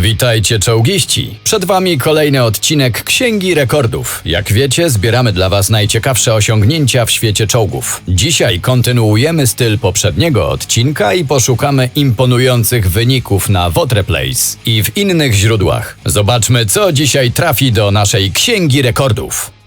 Witajcie czołgiści! Przed wami kolejny odcinek Księgi Rekordów. Jak wiecie, zbieramy dla was najciekawsze osiągnięcia w świecie czołgów. Dzisiaj kontynuujemy styl poprzedniego odcinka i poszukamy imponujących wyników na Wotreplace i w innych źródłach. Zobaczmy, co dzisiaj trafi do naszej Księgi Rekordów.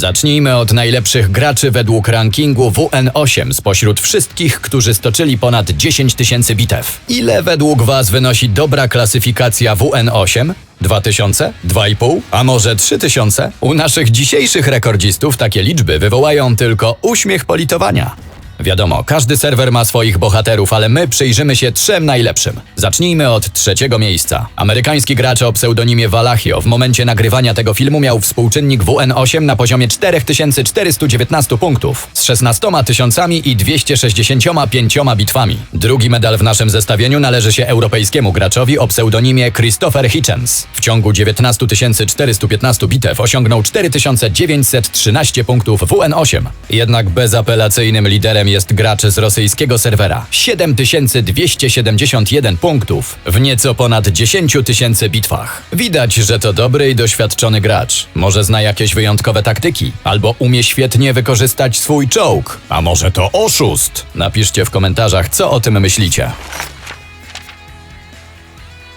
Zacznijmy od najlepszych graczy według rankingu WN8 spośród wszystkich, którzy stoczyli ponad 10 tysięcy bitew. Ile według Was wynosi dobra klasyfikacja WN8? 2000? 2,5? A może 3000? U naszych dzisiejszych rekordzistów takie liczby wywołają tylko uśmiech politowania. Wiadomo, każdy serwer ma swoich bohaterów, ale my przyjrzymy się trzem najlepszym. Zacznijmy od trzeciego miejsca. Amerykański gracz o pseudonimie Valachio w momencie nagrywania tego filmu miał współczynnik WN8 na poziomie 4419 punktów z 16 tysiącami i 265 bitwami. Drugi medal w naszym zestawieniu należy się europejskiemu graczowi o pseudonimie Christopher Hitchens. W ciągu 19 415 bitew osiągnął 4913 punktów WN8. Jednak bezapelacyjnym liderem jest gracz z rosyjskiego serwera. 7271 punktów w nieco ponad 10 tysięcy bitwach. Widać, że to dobry i doświadczony gracz. Może zna jakieś wyjątkowe taktyki, albo umie świetnie wykorzystać swój czołg. A może to oszust? Napiszcie w komentarzach, co o tym myślicie.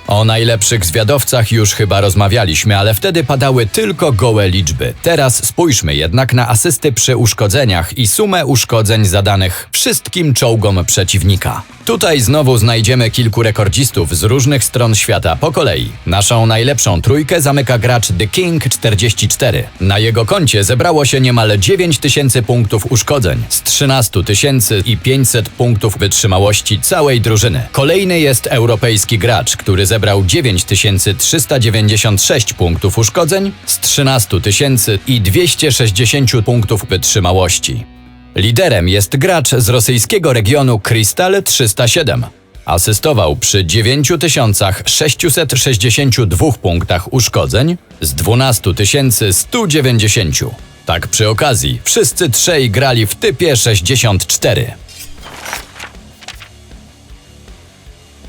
O najlepszych zwiadowcach już chyba rozmawialiśmy, ale wtedy padały tylko gołe liczby. Teraz spójrzmy jednak na asysty przy uszkodzeniach i sumę uszkodzeń zadanych wszystkim czołgom przeciwnika. Tutaj znowu znajdziemy kilku rekordzistów z różnych stron świata po kolei. Naszą najlepszą trójkę zamyka gracz The King 44. Na jego koncie zebrało się niemal 9 tysięcy punktów uszkodzeń z 13 tysięcy i 500 punktów wytrzymałości całej drużyny. Kolejny jest europejski gracz, który zebrał 9396 punktów uszkodzeń z 13 tysięcy i 260 punktów wytrzymałości. Liderem jest gracz z rosyjskiego regionu Krystal 307. Asystował przy 9662 punktach uszkodzeń z 12 190. Tak przy okazji, wszyscy trzej grali w typie 64.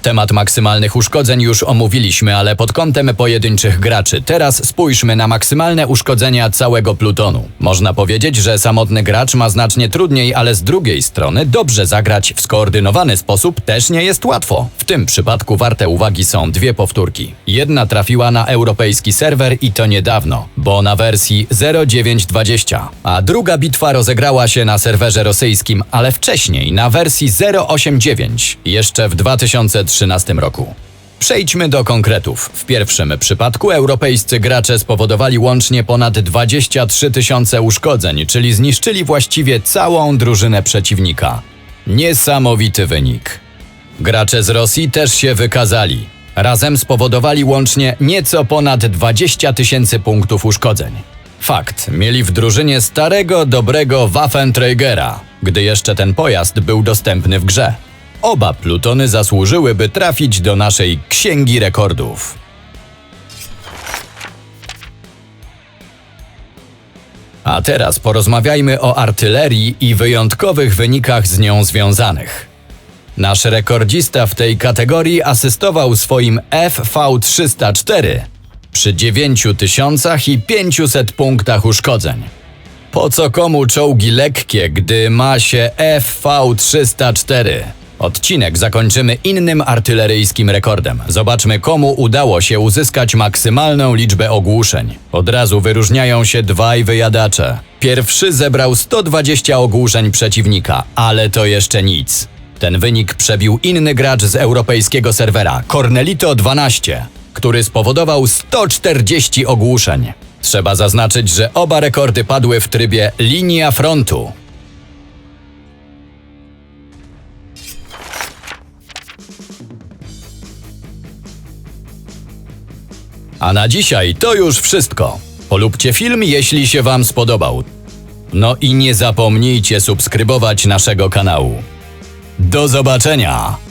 Temat maksymalnych uszkodzeń już omówiliśmy, ale pod kątem pojedynczych graczy. Teraz spójrzmy na maksymalne uszkodzenia całego plutonu. Można powiedzieć, że samotny gracz ma znacznie trudniej, ale z drugiej strony dobrze zagrać w skoordynowany sposób też nie jest łatwo. W tym przypadku warte uwagi są dwie powtórki. Jedna trafiła na europejski serwer i to niedawno, bo na wersji 0920, a druga bitwa rozegrała się na serwerze rosyjskim, ale wcześniej na wersji 089, jeszcze w 2013 roku. Przejdźmy do konkretów. W pierwszym przypadku europejscy gracze spowodowali łącznie ponad 23 tysiące uszkodzeń, czyli zniszczyli właściwie całą drużynę przeciwnika. Niesamowity wynik. Gracze z Rosji też się wykazali. Razem spowodowali łącznie nieco ponad 20 tysięcy punktów uszkodzeń. Fakt, mieli w drużynie starego, dobrego Waffenträgera, gdy jeszcze ten pojazd był dostępny w grze. Oba plutony zasłużyłyby trafić do naszej księgi rekordów. A teraz porozmawiajmy o artylerii i wyjątkowych wynikach z nią związanych. Nasz rekordzista w tej kategorii asystował swoim FV304 przy 9500 punktach uszkodzeń. Po co komu czołgi lekkie, gdy ma się FV304? Odcinek zakończymy innym artyleryjskim rekordem. Zobaczmy, komu udało się uzyskać maksymalną liczbę ogłuszeń. Od razu wyróżniają się dwaj wyjadacze. Pierwszy zebrał 120 ogłuszeń przeciwnika, ale to jeszcze nic. Ten wynik przebił inny gracz z europejskiego serwera, Cornelito 12, który spowodował 140 ogłuszeń. Trzeba zaznaczyć, że oba rekordy padły w trybie linia frontu. A na dzisiaj to już wszystko. Polubcie film, jeśli się Wam spodobał. No i nie zapomnijcie subskrybować naszego kanału. Do zobaczenia!